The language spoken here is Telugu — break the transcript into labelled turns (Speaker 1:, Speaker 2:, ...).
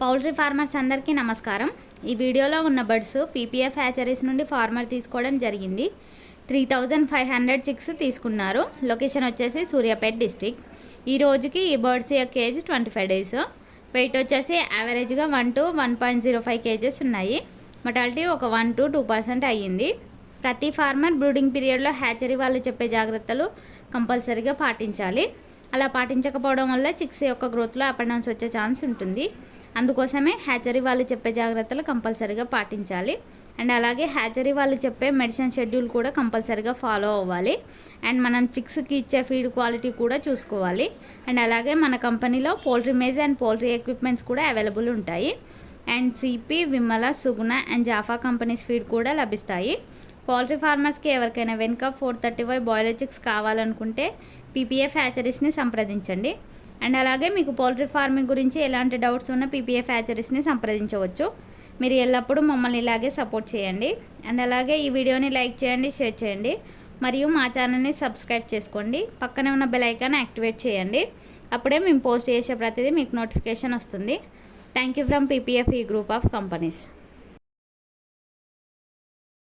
Speaker 1: పౌల్ట్రీ ఫార్మర్స్ అందరికీ నమస్కారం. ఈ వీడియోలో ఉన్న బర్డ్స్ పీపీఎఫ్ హ్యాచరీస్ నుండి ఫార్మర్ తీసుకోవడం జరిగింది. Three thousand five hundred chicks తీసుకున్నారు. లొకేషన్ వచ్చేసి సూర్యాపేట్ డిస్టిక్ ఈ రోజుకి ఈ బర్డ్స్ యొక్క age twenty five days. Weight వచ్చేసి యావరేజ్గా one two one point zero five kgs ఉన్నాయి. మొటాలిటీ ఒక వన్ టు టూ పర్సెంట్ అయ్యింది. ప్రతి ఫార్మర్ బ్రూడింగ్ పీరియడ్లో హ్యాచరీ వాళ్ళు చెప్పే జాగ్రత్తలు కంపల్సరీగా పాటించాలి. అలా పాటించకపోవడం వల్ల చిక్స్ యొక్క గ్రోత్లో అప్ అండ్ డౌన్స్ వచ్చే ఛాన్స్ ఉంటుంది. అందుకోసమే హ్యాచరీ వాళ్ళు చెప్పే జాగ్రత్తలు కంపల్సరీగా పాటించాలి. అండ్ అలాగే హ్యాచరీ వాళ్ళు చెప్పే మెడిసిన్ షెడ్యూల్ కూడా కంపల్సరీగా ఫాలో అవ్వాలి. అండ్ మనం చిక్స్కి ఇచ్చే ఫీడ్ క్వాలిటీ కూడా చూసుకోవాలి. అండ్ అలాగే మన కంపెనీలో poultry mash and poultry equipments కూడా అవైలబుల్ ఉంటాయి. And CP Vimala Suguna and Japfa companies feed కూడా లభిస్తాయి. పౌల్ట్రీ ఫార్మర్స్కి ఎవరికైనా వెనుక four thirty five boiler chicks కావాలనుకుంటే పీపీఎఫ్ హ్యాచరీస్ని సంప్రదించండి. అండ్ అలాగే మీకు పౌల్ట్రీ ఫార్మింగ్ గురించి ఎలాంటి డౌట్స్ ఉన్నా పీపీఎఫ్ హ్యాచరీస్ని సంప్రదించవచ్చు. మీరు ఎల్లప్పుడూ మమ్మల్ని ఇలాగే సపోర్ట్ చేయండి. అండ్ అలాగే ఈ వీడియోని లైక్ చేయండి షేర్ చేయండి. మరియు మా ఛానల్ని సబ్స్క్రైబ్ చేసుకోండి. పక్కనే ఉన్న బెల్ ఐకాన్ యాక్టివేట్ చేయండి. అప్పుడే మేము పోస్ట్ చేసే ప్రతిదీ మీకు నోటిఫికేషన్ వస్తుంది. థ్యాంక్ యూ ఫ్రమ్ పీపీఎఫ్ ఈ గ్రూప్ ఆఫ్ కంపెనీస్.